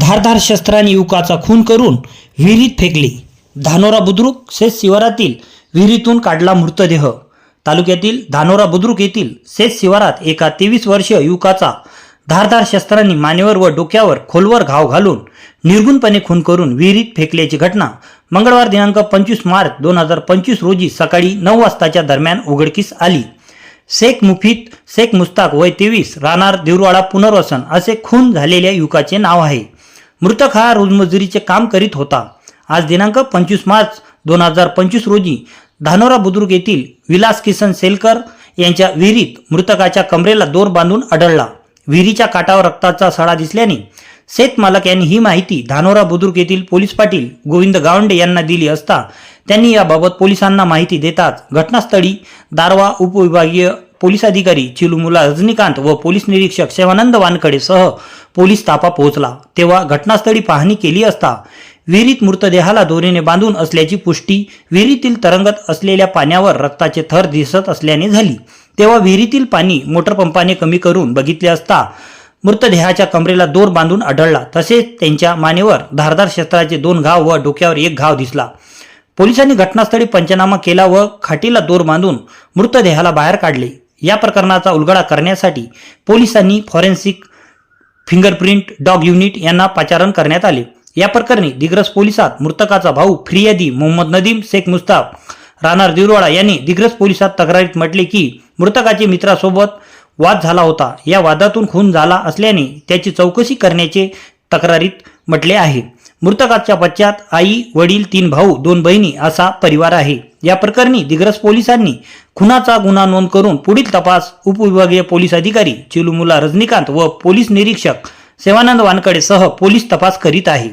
धारधार शस्त्राने युवकाचा खून करून विहिरीत फेकले. धानोरा बुद्रुक शेत शिवारातील विहिरीतून काढला मृतदेह. तालुक्यातील धानोरा बुद्रुक येथील शेत शिवारात एका तेवीस वर्षीय युवकाचा धारधार शस्त्रांनी मानेवर व डोक्यावर खोलवर घाव घालून निर्गुणपणे खून करून विहिरीत फेकल्याची घटना मंगळवार दिनांक पंचवीस मार्च दोन हजार पंचवीस रोजी सकाळी नऊ वाजताच्या दरम्यान उघडकीस आली. शेख मुफीत शेख मुस्ताक वय तेवीस राहणार देवरवाडा पुनर्वसन असे खून झालेल्या युवकाचे नाव आहे. मृतक हा रोजमजुरीचे काम करीत होता. आज दिनांक पंचवीस मार्च दोन हजार पंचवीस रोजी धानोरा बुद्रुक येथील विलास किसन सेलकर यांच्या विहिरीत मृतकाच्या कमरेला दोर बांधून आढळला. विहिरीच्या काठावर रक्ताचा सडा दिसल्याने शेतमालक यांनी ही माहिती धानोरा बुद्रुक येथील पोलीस पाटील गोविंद गावंडे यांना दिली असता त्यांनी याबाबत पोलिसांना माहिती देताच घटनास्थळी दारवा उपविभागीय पोलीस अधिकारी चिलुमुला रजनीकांत व पोलीस निरीक्षक शिवानंद वानखडेसह पोलीस तापा पोहोचला. तेव्हा घटनास्थळी पाहणी केली असता विहिरीत मृतदेहाला दोरीने बांधून असल्याची पुष्टी विहिरीतील तरंगत असलेल्या पाण्यावर रक्ताचे थर दिसत असल्याने झाली. तेव्हा विहिरीतील पाणी मोटरपंपाने कमी करून बघितले असता मृतदेहाच्या कमरेला दोर बांधून आढळला. तसेच त्यांच्या मानेवर धारदार शस्त्राचे दोन घाव व डोक्यावर एक घाव दिसला. पोलिसांनी घटनास्थळी पंचनामा केला व खाटीला दोर बांधून मृतदेहाला बाहेर काढले. या प्रकरणाचा उलगडा करण्यासाठी पोलिसांनी फॉरेन्सिक फिंगरप्रिंट डॉग युनिट यांना पाचारण करण्यात आले. या प्रकरणी दिग्रस पोलिसात मृतकाचा भाऊ फिर्यादी मोहम्मद नदीम शेख मुस्ताफ राहणार दिरवाडा यांनी दिग्रस पोलिसात तक्रारीत म्हटले की मृतकाचे मित्रासोबत वाद झाला होता. या वादातून खून झाला असल्याने त्याची चौकशी करण्याचे तक्रारीत म्हटले आहे. मृतकाच्या पश्चात आई वडील तीन भाऊ दोन बहिणी असा परिवार आहे. या प्रकरणी दिग्रस पोलिसांनी खुनाचा गुन्हा नोंद करून पुढील तपास उपविभागीय पोलीस अधिकारी चिलुमुला रजनीकांत व पोलीस निरीक्षक सेवानंद वानकडेसह पोलीस तपास करीत आहे.